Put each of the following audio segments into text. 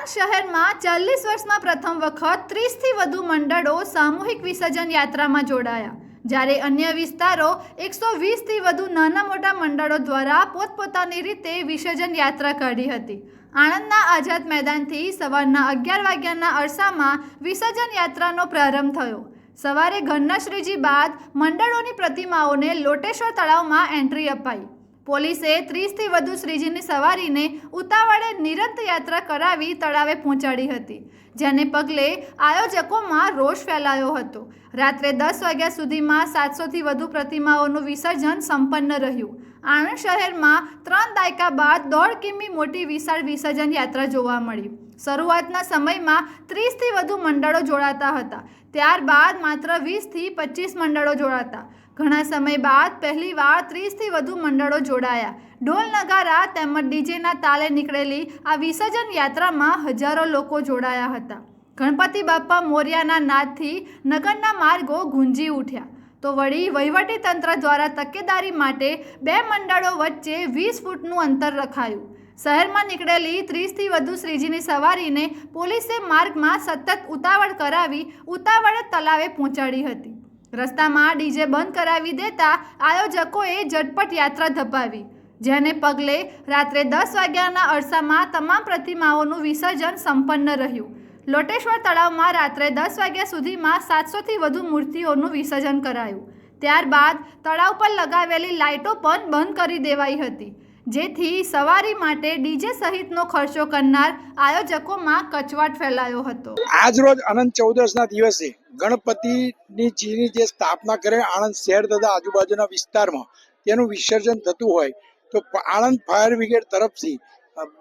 આણંદ શહેરમાં ચાલીસ વર્ષમાં પ્રથમ વખત ત્રીસથી વધુ મંડળો સામૂહિક વિસર્જન યાત્રામાં જોડાયા. જ્યારે અન્ય વિસ્તારો એકસો વીસથી વધુ નાના મોટા મંડળો દ્વારા પોતપોતાની રીતે વિસર્જન યાત્રા કાઢી હતી. આણંદના આઝાદ મેદાનથી સવારના અગિયાર વાગ્યાના અરસામાં વિસર્જન યાત્રાનો પ્રારંભ થયો. સવારે ઘનશ્રીજી બાદ મંડળોની પ્રતિમાઓને લોટેશ્વર તળાવમાં એન્ટ્રી અપાઈ. પોલીસે ત્રીસથી વધુ શ્રીજીની સવારીને ઉતાવળે નિરંત યાત્રા કરાવી તળાવે પહોંચાડી હતી, જેને પગલે આયોજકોમાં રોષ ફેલાયો હતો. રાત્રે દસ વાગ્યા સુધીમાં સાતસોથી વધુ પ્રતિમાઓનું વિસર્જન સંપન્ન રહ્યું. આણંદ શહેરમાં ત્રણ દાયકા બાદ દોઢ કિમી મોટી વિશાળ વિસર્જન યાત્રા જોવા મળી. શરૂઆતના સમયમાં ત્રીસથી વધુ મંડળો જોડાતા હતા. ત્યારબાદ માત્ર વીસથી પચીસ મંડળો જોડાતા. ઘણા સમય બાદ પહેલીવાર ત્રીસથી વધુ મંડળો જોડાયા. ઢોલ નગારા તેમજ ડીજેના તાલે નીકળેલી આ વિસર્જન યાત્રામાં હજારો લોકો જોડાયા હતા. ગણપતિ બાપ્પા મોર્યાના નાદથી નગરના માર્ગો ગુંજી ઉઠ્યા. તો વળી વહીવટી તંત્ર દ્વારા તકેદારી માટે બે મંડળો વચ્ચે વીસ ફૂટનું અંતર રખાયું. શહેરમાં નીકળેલી ત્રીસથી વધુ શ્રીજીની સવારીને પોલીસે માર્ગમાં સતત ઉતાવળ કરાવી ઉતાવળે તલાવે પહોંચાડી હતી. રસ્તામાં ડીજે બંધ કરાવી દેતા આયોજકોએ ઝટપટ યાત્રા ધપાવી, જેને પગલે રાત્રે દસ વાગ્યાના અરસામાં તમામ પ્રતિમાઓનું વિસર્જન સંપન્ન રહ્યું. લોટેશ્વર તળાવમાં રાત્રે દસ વાગ્યા સુધીમાં સાતસોથી વધુ મૂર્તિઓનું વિસર્જન કરાયું. ત્યારબાદ તળાવ પર લગાવેલી લાઇટો પણ બંધ કરી દેવાઈ હતી. જેથી સવારી માટે ડીજે સહિતનો ખર્ચો કરનાર આયોજકોમાં કચવાટ ફેલાયો હતો. આજ રોજ અનંત ચૌદસના દિવસે ગણપતિની જીની જે સ્થાપના કરે આણંદ શહેર તથા આજુબાજુના વિસ્તારમાં તેનું વિસર્જન થતું હોય તો આણંદ ફાયર બ્રિગેડ તરફથી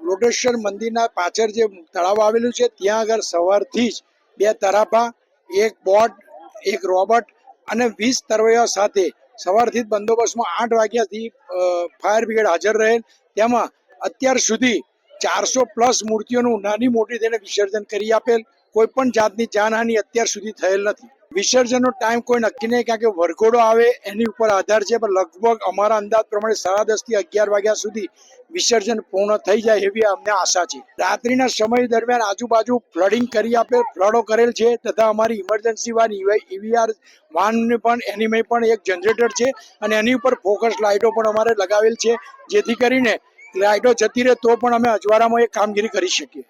લોટેશ્વર મંદિરના પાછળ જે તળાવ આવેલું છે, ત્યાં આગળ સવારથી જ બે તરાપા, એક બોટ, એક રોબોટ અને વીસ તરવૈયા સાથે સવારથી જ બંદોબસ્તમાં આઠ વાગ્યાથી ફાયર બ્રિગેડ હાજર રહેલ. તેમાં અત્યાર સુધી ચારસો પ્લસ મૂર્તિઓનું નાની મોટી તેને વિસર્જન કરી આપેલ. કોઈ પણ જાતની જાનહાનિ અત્યાર સુધી થયેલ નથી. વિસર્જનનો ટાઈમ કોઈ નક્કી નહીં કારણ કે વરઘોડો આવે એની ઉપર આધાર છે, પણ લગભગ અમારા અંદાજ પ્રમાણે સાડા દસથી અગિયાર વાગ્યા સુધી વિસર્જન પૂર્ણ થઈ જાય એવી અમને આશા છે. રાત્રિના સમય દરમિયાન આજુબાજુ ફ્લડિંગ કરી આપે, ફ્લડો કરેલ છે તથા અમારી ઇમરજન્સી વાન ઈવીઆર વાનને પણ એની પણ એક જનરેટર છે અને એની ઉપર ફોકસ લાઇટો પણ અમારે લગાવેલ છે, જેથી કરીને લાઇટો જતી રહે તો પણ અમે અજવાળામાં એક કામગીરી કરી શકીએ.